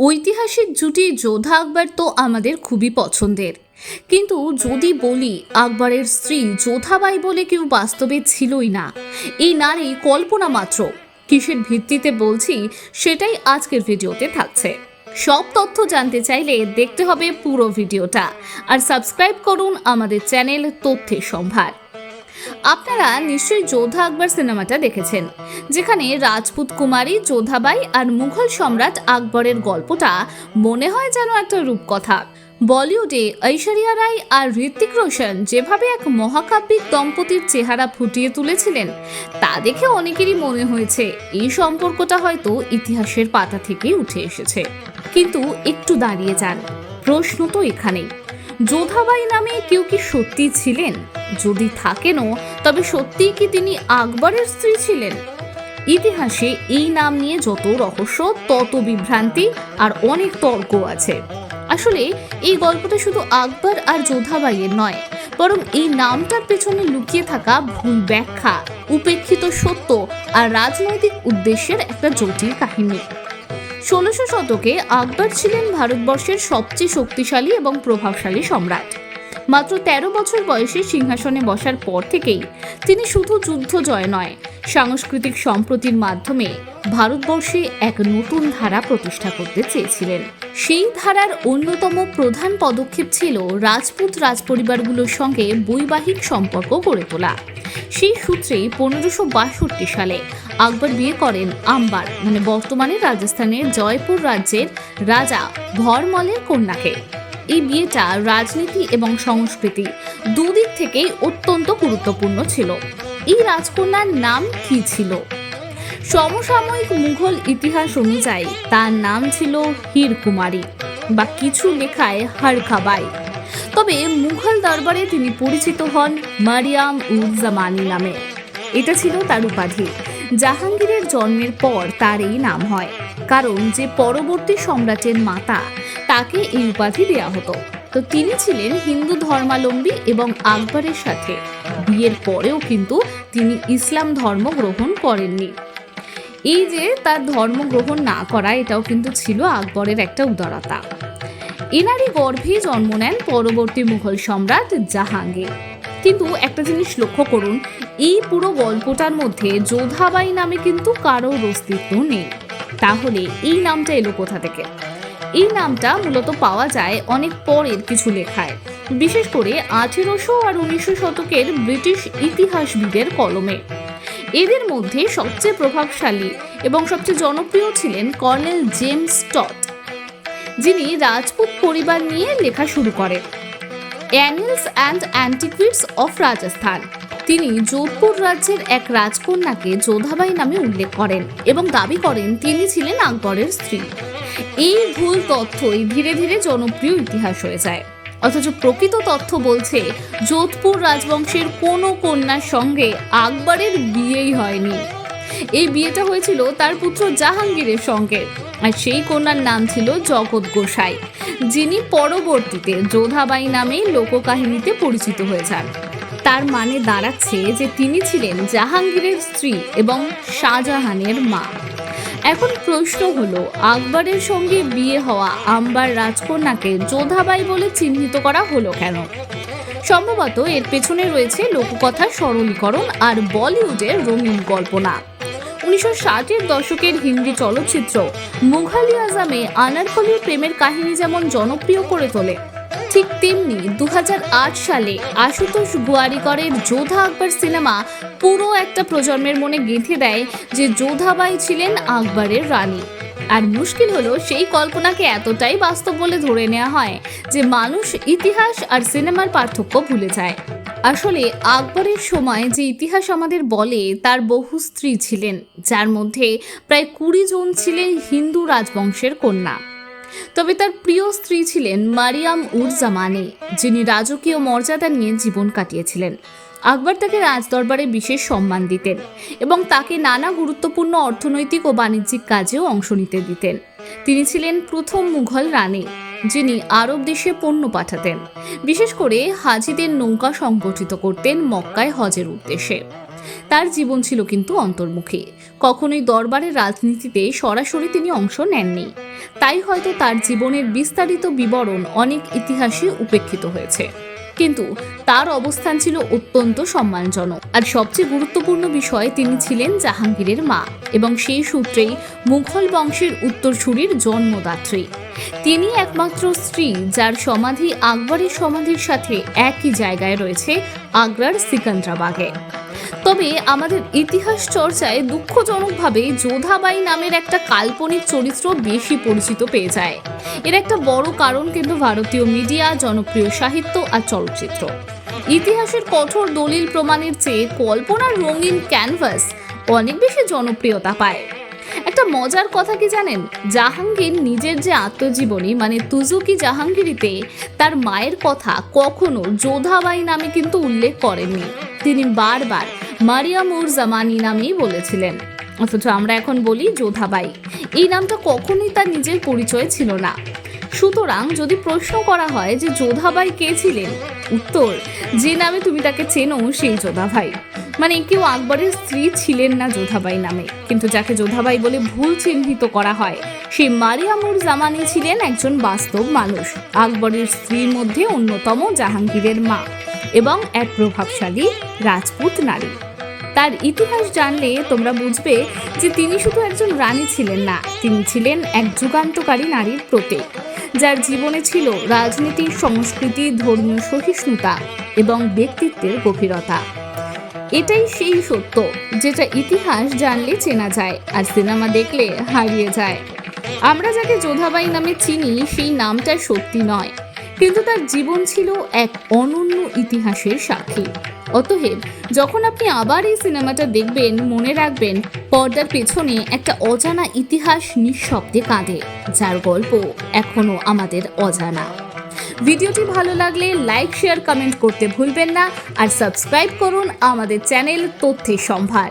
ঐতিহাসিক জুটি যোধা আকবর তো আমাদের খুবই পছন্দের। কিন্তু যদি বলি, আকবরের স্ত্রী যোধাবাই বলে কেউ বাস্তবে ছিলই না। এই নারী কল্পনা মাত্র। কিসের ভিত্তিতে বলছি, সেটাই আজকের ভিডিওতে থাকছে। সব তথ্য জানতে চাইলে দেখতে হবে পুরো ভিডিওটা। আর সাবস্ক্রাইব করুন আমাদের চ্যানেল তথ্যের সম্ভার। আপনারা নিশ্চয়ই যোধা আকবর সিনেমাটা দেখেছেন, যেখানে রাজপুত কুমারী যোধাবাই আর মুঘল সম্রাট আকবরের গল্পটা মনে হয় যেন একটা রূপকথা। বলিউডে ঐশ্বরিয়া রায় আর ঋত্বিক রোশন যেভাবে এক মহাকাব্যিক দম্পতির চেহারা ফুটিয়ে তুলেছিলেন, তা দেখে অনেকেরই মনে হয়েছে এই সম্পর্কটা হয়তো ইতিহাসের পাতা থেকেই উঠে এসেছে। কিন্তু একটু দাঁড়িয়ে যান, প্রশ্ন তো এখানেই। যোধাবাই নামে কেউ কি সত্যি ছিলেন? যদি থাকেনও, তবে সত্যিই কি তিনি আকবরের স্ত্রী ছিলেন? ইতিহাসে এই নাম নিয়ে যত রহস্য, তত বিভ্রান্তি আর অনেক তর্ক আছে। আসলে এই গল্পটা শুধু আকবর আর যোধাবাইয়ের নয়, বরং এই নামটার পেছনে লুকিয়ে থাকা ভুল ব্যাখ্যা, উপেক্ষিত সত্য আর রাজনৈতিক উদ্দেশ্যের একটা জটিল কাহিনী। ষোলোশো শতকে আকবর ছিলেন ভারতবর্ষের সবচেয়ে শক্তিশালী এবং প্রভাবশালী সম্রাট। মাত্র ১৩ বছর বয়সে সিংহাসনে বসার পর থেকেই তিনি শুধু যুদ্ধ জয় নয়, সাংস্কৃতিক সম্প্রতির মাধ্যমে ভারতবর্ষে এক নতুন ধারা প্রতিষ্ঠা করতে চেয়েছিলেন। সেই ধারার অন্যতম প্রধান পদক্ষেপ ছিল রাজপুত রাজপরিবারগুলোর সঙ্গে বৈবাহিক সম্পর্ক গড়ে তোলা। সেই সূত্রেই পনেরোশো বাষট্টি সালে আকবর বিয়ে করেন আম্বার মানে বর্তমানে রাজস্থানের জয়পুর রাজ্যের রাজা ভরমলের কন্যাকে। এই বিয়েটা রাজনীতি এবং সংস্কৃতি দুদিক থেকেই অত্যন্ত গুরুত্বপূর্ণ ছিল। এই রাজকন্যার নাম কি ছিল? সমসাময়িক মুঘল ইতিহাস অনুযায়ী তার নাম ছিল হীর কুমারী বা কিছু লেখায় হারখাবাই তবে মুঘল দরবারে তিনি পরিচিত হন মারিয়াম উজ জামানি নামে। এটা ছিল তার উপাধি। জাহাঙ্গীরের জন্মের পর তার এই নাম হয়। কারণ যে পরবর্তী সম্রাটের মাতা, তাকে এই উপাধি দেওয়া হতো। তো তিনি ছিলেন হিন্দু ধর্মালম্বী এবং আকবরের সাথে। বিয়ের পরেও কিন্তু তিনি ইসলাম ধর্ম গ্রহণ করেননি। এই যে তার ধর্ম গ্রহণ না করা, এটাও কিন্তু ছিল আকবরের একটা উদারতা। এনারই গর্ভে জন্ম নেন পরবর্তী মুঘল সম্রাট জাহাঙ্গীর। কিন্তু একটা জিনিস লক্ষ্য করুন, এই পুরো গল্পটার মধ্যে যোধাবাই নামে কিন্তু কারোর অস্তিত্ব নেই। তাহলে এই নামটা এলো কোথা থেকে? এই নামটা মূলত পাওয়া যায় অনেক পরের কিছু লেখায়, বিশেষ করে আঠেরোশো আর উনিশশো শতকের ব্রিটিশ ইতিহাসবিদের কলমে। এদের মধ্যে সবচেয়ে প্রভাবশালী এবং সবচেয়ে জনপ্রিয় ছিলেন কর্নেল জেমস টট। যিনি রাজপুত পরিবার নিয়ে লেখা শুরু করেন। Annals and Antiquities of Rajasthan. তিনি যোধপুর রাজ্যের এক রাজকন্যাকে যোধাবাই নামে উল্লেখ করেন এবং দাবি করেন তিনি ছিলেন আকবরের স্ত্রী। এই ভুল তথ্যই ধীরে ধীরে জনপ্রিয় ইতিহাস হয়ে যায়। অথচ প্রকৃত তথ্য বলছে, যোধপুর রাজবংশের কোনো কন্যার সঙ্গে আকবরের বিয়েই হয়নি। এই বিয়েটা হয়েছিল তার পুত্র জাহাঙ্গীরের সঙ্গে। আর সেই কন্যার নাম ছিল জগৎ গোসাই, যিনি পরবর্তীতে যোধাবাই নামে লোককাহিনীতে পরিচিত হয়ে যান। তার মানে দাঁড়াচ্ছে যে তিনি ছিলেন জাহাঙ্গীরের স্ত্রী এবং শাহজাহানের মা। এখন প্রশ্ন হলো, আকবরের সঙ্গে বিয়ে হওয়া আম্বার রাজকন্যাকে যোধাবাই বলে চিহ্নিত করা হলো কেন? সম্ভবত এর পেছনে রয়েছে লোককথার সরলীকরণ আর বলিউডের রঙিন কল্পনা। উনিশশো ষাটের দশকের হিন্দি চলচ্চিত্র মুঘালি আজামে আনারকলির প্রেমের কাহিনী যেমন জনপ্রিয় করে তোলে, ঠিক তেমনি দু হাজার আট সালে আশুতোষ গোয়ারিকরের যোধা আকবর সিনেমা পুরো একটা প্রজন্মের মনে গেঁথে দেয় যে যোধাবাই ছিলেন আকবরের রানী। আর মুশকিল হলো সেই কল্পনাকে এতটাই বাস্তব বলে ধরে নেওয়া হয় যে মানুষ ইতিহাস আর সিনেমার পার্থক্য ভুলে যায়। আসলে আকবরের সময় যে ইতিহাস আমাদের বলে, তার বহু স্ত্রী ছিলেন, যার মধ্যে প্রায় কুড়ি জন ছিলেন হিন্দু রাজবংশের কন্যা। তবে তার প্রিয় স্ত্রী ছিলেন মারিয়াম উর জামানি, যিনি রাজকীয় মর্যাদা নিয়ে জীবন কাটিয়েছিলেন। আকবর তাকে রাজদরবারে বিশেষ সম্মান দিতেন এবং তাকে নানা গুরুত্বপূর্ণ অর্থনৈতিক ও বাণিজ্যিক কাজেও অংশ নিতে দিতেন। তিনি ছিলেন প্রথম মুঘল রানী। যিনি আরব দেশে পণ্য পাঠাতেন। বিশেষ করে হাজিদের নৌকা সংগঠিত করতেন মক্কায় হজের উদ্দেশ্যে। তার জীবন ছিল কিন্তু অন্তর্মুখী। কখনোই দরবারের রাজনীতিতে সরাসরি তিনি অংশ নেননি। তাই হয়তো তার জীবনের বিস্তারিত বিবরণ অনেক ইতিহাসে উপেক্ষিত হয়েছে। কিন্তু তার অবস্থান ছিল অত্যন্ত সম্মানজনক। আর সবচেয়ে গুরুত্বপূর্ণ বিষয় তিনি ছিলেন জাহাঙ্গীরের মা এবং সেই সূত্রেই মুঘল বংশের উত্তরসূরির জন্মদাত্রী। তিনি একমাত্র স্ত্রী, যার সমাধি আকবরের সমাধির সাথে একই জায়গায় রয়েছে আগ্রার সিকান্দ্রাবাগে। তবে আমাদের ইতিহাস চর্চায় দুঃখজনকভাবে যোধাবাই নামের একটা কাল্পনিক চরিত্র বেশি পরিচিত পেয়ে যায়। এর একটা বড় কারণ কিন্তু ভারতীয় মিডিয়া, জনপ্রিয় সাহিত্য আর চলচ্চিত্র। ইতিহাসের কঠোর দলিল প্রমাণের চেয়ে কল্পনার রঙিন ক্যানভাস অনেক বেশি জনপ্রিয়তা পায়। একটা মজার কথা কি জানেন? জাহাঙ্গীর নিজের যে আত্মজীবনী মানে তুজুকি জাহাঙ্গীরিতে তার মায়ের কথা কখনো যোধাবাই নামে কিন্তু উল্লেখ করেননি। তিনি বারবার মারিয়ামুর জামানি নামেই বলেছিলেন। অথচ আমরা এখন বলি যোধাবাই। এই নামটা কখনোই তার নিজের পরিচয় ছিল না। সুতরাং যদি প্রশ্ন করা হয় যে যোধাবাই কে ছিলেন? উত্তর, যে নামে তুমি তাকে চেনো সেই যোধাভাই মানে কেউ আকবরের স্ত্রী ছিলেন না যোধাবাই নামে। কিন্তু যাকে যোধাবাই বলে ভুল চিহ্নিত করা হয় সেই মারিয়ামুর জামানি ছিলেন একজন বাস্তব মানুষ, আকবরের স্ত্রীর মধ্যে অন্যতম জাহাঙ্গীরের মা এবং এক প্রভাবশালী রাজপুত নারী। তার ইতিহাস জানলে তোমরা বুঝবে যে তিনি শুধু একজন রানী ছিলেন না, তিনি ছিলেন এক যুগান্তকারী নারীর প্রতীক, যার জীবনে ছিল রাজনীতি, সংস্কৃতি, ধর্মীয় সহিষ্ণুতা এবং ব্যক্তিত্বের গভীরতা। এটাই সেই সত্য, যেটা ইতিহাস জানলে চেনা যায় আর সিনেমা দেখলে হারিয়ে যায়। আমরা যাকে যোধাবাই নামে চিনি, সেই নামটা সত্যি নয়, কিন্তু তার জীবন ছিল এক অনন্য ইতিহাসের সাক্ষী। অতএব, যখন আপনি আবার এই সিনেমাটা দেখবেন, মনে রাখবেন, পর্দার পেছনে একটা অজানা ইতিহাস নিঃশব্দে কাঁদে, যার গল্প এখনও আমাদের অজানা। ভিডিওটি ভালো লাগলে লাইক, শেয়ার, কমেন্ট করতে ভুলবেন না। আর সাবস্ক্রাইব করুন আমাদের চ্যানেল তথ্যের সম্ভার।